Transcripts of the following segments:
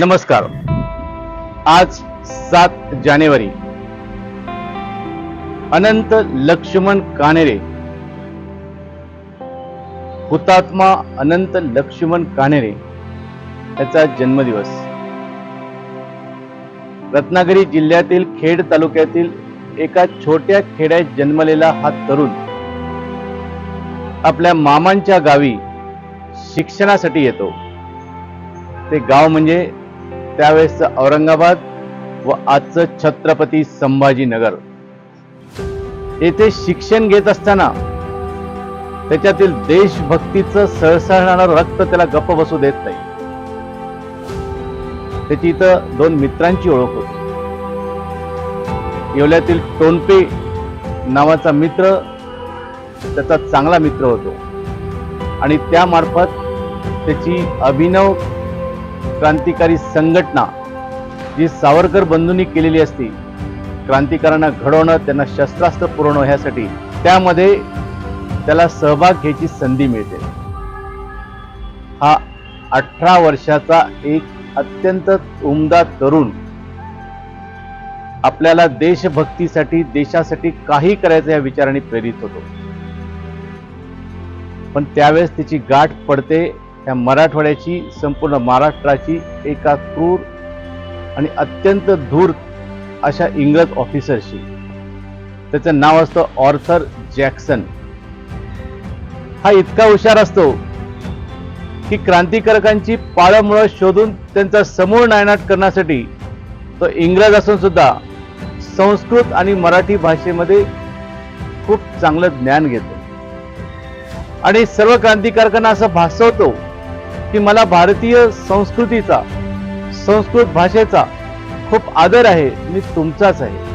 नमस्कार. आज सात जानेवारी. अनंत लक्ष्मण कानेरे. हुतात्मा अनंत लक्ष्मण कानेरे याचा जन्मदिवस. रत्नागिरी जिल्ह्यातील खेड तालुक्यातील एका छोट्या खेड्यात जन्मलेला हा तरुण आपल्या मामांच्या गावी शिक्षणासाठी येतो. ते गाव म्हणजे त्यावेळेसचं औरंगाबाद व आजचं छत्रपती संभाजीनगर. येथे शिक्षण घेत असताना त्याच्यातील देशभक्तीचं सळसळणारं रक्त त्याला गप्प बसू देत नाही. त्याची इथं दोन मित्रांची ओळख होती. येवल्यातील टोनपे नावाचा मित्र त्याचा चांगला मित्र होतो. आणि त्यामार्फत त्याची अभिनव क्रांतिकारी संघटना जी सावरकर बंधूंनी केलेली असती क्रांतिकारांना घडवणं त्यांना शस्त्रास्त्र पुरवणं ह्यासाठी त्यामध्ये त्याला सहभाग घ्यायची संधी मिळते. हा अठरा वर्षाचा एक अत्यंत उमदा तरुण आपल्याला देशभक्तीसाठी देशासाठी काही करायचं या विचाराने प्रेरित होतो. पण त्यावेळेस तिची गाठ पडते त्या मराठवाड्याची संपूर्ण महाराष्ट्राची एका क्रूर आणि अत्यंत धूर अशा इंग्रज ऑफिसरशी त्याचं नाव असतं ऑर्थर जॅक्सन. हा इतका हुशार असतो की क्रांतिकारकांची पाळमुळं शोधून त्यांचा समूळ नायनाट करण्यासाठी तो इंग्रज असून सुद्धा संस्कृत आणि मराठी भाषेमध्ये खूप चांगलं ज्ञान घेतो. आणि सर्व क्रांतिकारकांना असं भासवतो की मला भारतीय संस्कृतीचा संस्कृत भाषेचा खूप आदर आहे मी तुमचाच आहे.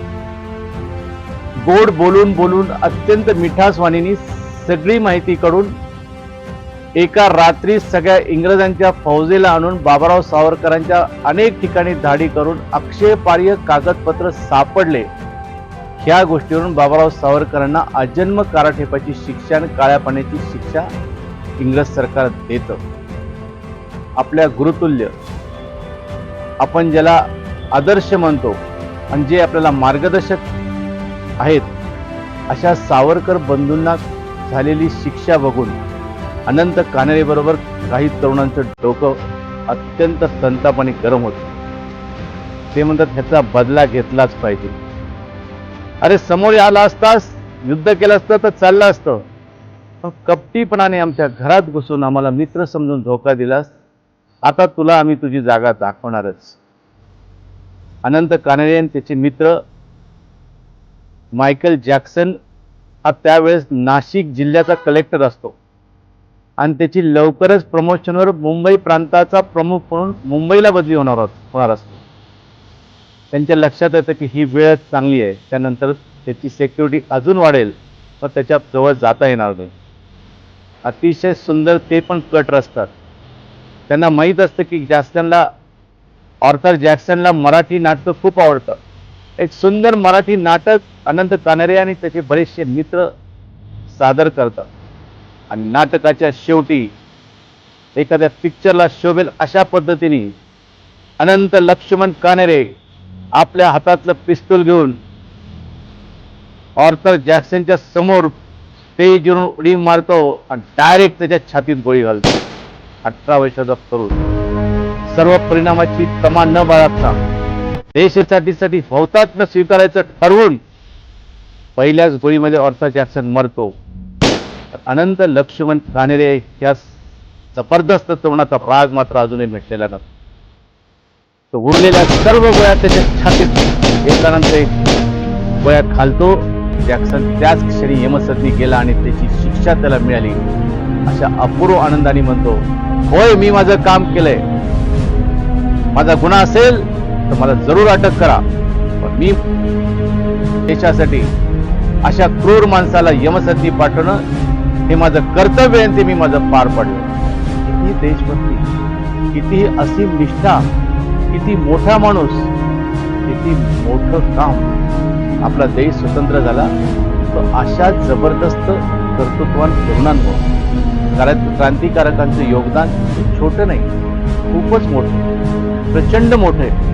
गोड बोलून बोलून अत्यंत मिठासवाणीनी सगळी माहिती कडून एका रात्री सगळ्या इंग्रजांच्या फौजेला आणून बाबाराव सावरकरांच्या अनेक ठिकाणी धाडी करून अक्षयपार्य कागदपत्र सापडले. ह्या गोष्टीवरून बाबाराव सावरकरांना अजन्म काराठेपाची शिक्षा आणि काळ्या पाण्याची शिक्षा इंग्रज सरकार देतं. आपल्या गुरुतुल्य. आपण ज्याला आदर्श म्हणतो आणि जे आपल्याला मार्गदर्शक आहेत अशा सावरकर बंधूंना झालेली शिक्षा बघून अनंत कानरेबरोबर काही तरुणांचं डोकं अत्यंत संतापाने गरम होतं. ते म्हणतात ह्याचा बदला घेतलाच पाहिजे. अरे समोर आला असतास युद्ध केलं असतं तर चाललं असतं. पण कपटीपणाने आमच्या घरात घुसून आम्हाला मित्र समजून धोका दिलास आता तुला आम्ही तुझी जागा दाखवणारच. अनंत कानडे आणि त्याचे मित्र मायकल जॅक्सन हा त्यावेळेस नाशिक जिल्ह्याचा कलेक्टर असतो. आणि त्याची लवकरच प्रमोशनवर मुंबई प्रांताचा प्रमुख म्हणून मुंबईला बदली होणार होणार असतो. त्यांच्या लक्षात येतं की ही वेळ चांगली आहे. त्यानंतर त्याची सेक्युरिटी अजून वाढेल पण त्याच्याजवळ जाता येणार नाही. अतिशय सुंदर ते पण कट रचतात. त्यांना माहीत असतं की जॅक्सनला ऑर्थर जॅक्सनला मराठी नाटकं खूप आवडतं. एक सुंदर मराठी नाटक अनंत कानरे आणि त्याचे बरेचसे मित्र सादर करतात. आणि नाटकाच्या शेवटी एखाद्या पिक्चरला शोभेल अशा पद्धतीने अनंत लक्ष्मण कानेरे आपल्या हातातलं पिस्तूल घेऊन ऑर्थर जॅक्सनच्या समोर स्टेजवरून उडी मारतो आणि डायरेक्ट त्याच्या छातीत गोळी घालतो. अठरा वर्षाचा तरुण सर्व परिणामाची तमा न बाळगता देशासाठी हौतात्म्य स्वीकारायचं ठरवून पहिल्याच गोळीमध्ये ऑर्थर जॅक्सन मरतो. अनंत लक्ष्मण कानेरे या जबरदस्त तरुणाचा राग मात्र अजूनही भेटलेला नसतो. तो उरलेल्या सर्व गोळ्या त्याच्या छातीत एकानंतर एक गोळ्यात घालतो जॅक्सन त्याच क्षणी यमसदनी गेला आणि त्याची शिक्षा त्याला मिळाली. अशा अपूर्व आनंदाने म्हणतो होय मी माझं काम केलंय. माझा गुन्हा असेल तर मला जरूर अटक करा. पण मी देशासाठी अशा क्रूर माणसाला यमसंधी पाठवणं हे माझं कर्तव्य आहे ते मी माझं पार पडलं. किती देशभक्ती किती असीम निष्ठा किती मोठा माणूस किती मोठं काम आपला देश स्वतंत्र झाला तो अशा जबरदस्त कर्तृत्वान तरुणांवर कारण क्रांतिकारकांचं योगदान छोटं नाही खूपच मोठं. प्रचंड मोठं आहे.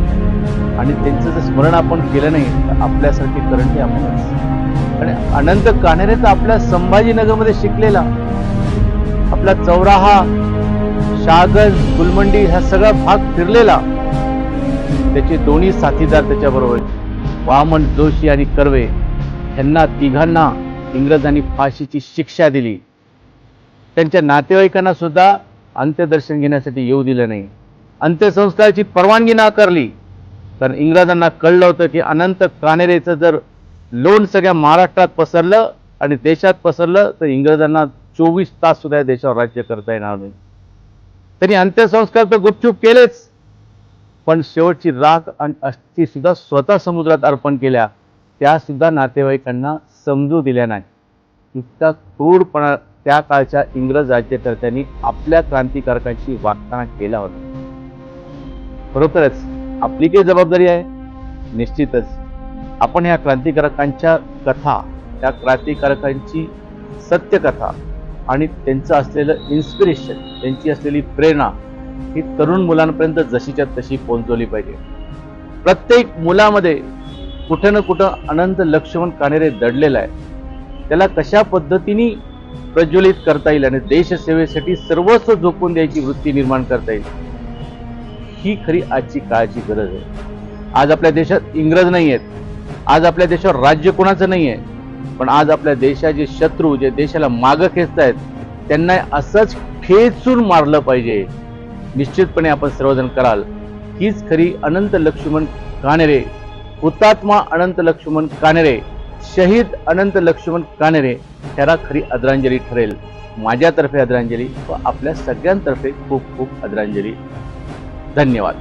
आणि त्यांचं जर स्मरण आपण केलं नाही तर आपल्यासारखी करंटी आपणच. आणि अनंत कान्हेरे तर आपल्या संभाजीनगरमध्ये शिकलेला. आपला चौराहा शागज गुलमंडी हा सगळा भाग फिरलेला. त्याचे दोन्ही साथीदार त्याच्याबरोबर वामन जोशी आणि कर्वे यांना तिघांना इंग्रजांनी फाशीची शिक्षा दिली. त्यांच्या नातेवाईकांना सुद्धा अंत्यदर्शन घेण्यासाठी येऊ दिलं नाही. अंत्यसंस्काराची परवानगी नाकारली. कारण इंग्रजांना कळलं होतं की अनंत कानेरेचं जर लोन सगळ्या महाराष्ट्रात पसरलं आणि देशात पसरलं तर इंग्रजांना चोवीस तास सुद्धा या देशावर राज्य करता येणार नाही. त्यांनी अंत्यसंस्कार तर गुपचूप केलेच. पण शेवटची राख आणि अस्थी सुद्धा स्वतः समुद्रात अर्पण केल्या. त्या सुद्धा नातेवाईकांना समजू दिल्या नाही. इतका क्रूरपणा त्या काळच्या इंग्रज राज्यकर्त्यांनी आपल्या क्रांतिकारकांशी वागताना केला होता. खरोखरच आपली काही जबाबदारी आहे? निश्चितच. आपण ह्या क्रांतिकारकांच्या कथा त्या क्रांतिकारकांची सत्यकथा आणि त्यांचं असलेलं इन्स्पिरेशन त्यांची असलेली प्रेरणा ही तरुण मुलांपर्यंत जशीच्या तशी पोहोचवली पाहिजे. प्रत्येक मुलामध्ये कुठं ना कुठं अनंत लक्ष्मण कानेरे दडलेला आहे. त्याला कशा पद्धतीने प्रज्वलित करता येईल आणि देशसेवेसाठी सर्वस्व झोपून द्यायची वृत्ती निर्माण करता येईल. ही खरी आजची काळाची गरज आहे. आज आपल्या देशात इंग्रज नाही आहेत आज आपल्या देशावर राज्य कोणाचं नाही आहे पण आज आपल्या देशाचे शत्रू जे देशाला मागं खेचतायत त्यांना असंच खेचून मारलं पाहिजे. निश्चितपणे आपण सर्वजण कराल हीच खरी अनंत लक्ष्मण कानेरे हुतात्मा अनंत लक्ष्मण कानेरे शहीद अनंत लक्ष्मण कानेरे त्याला खरी आदरांजली ठरेल. माझ्यातर्फे आदरांजली व आपल्या सगळ्यांतर्फे खूप खूप आदरांजली. धन्यवाद.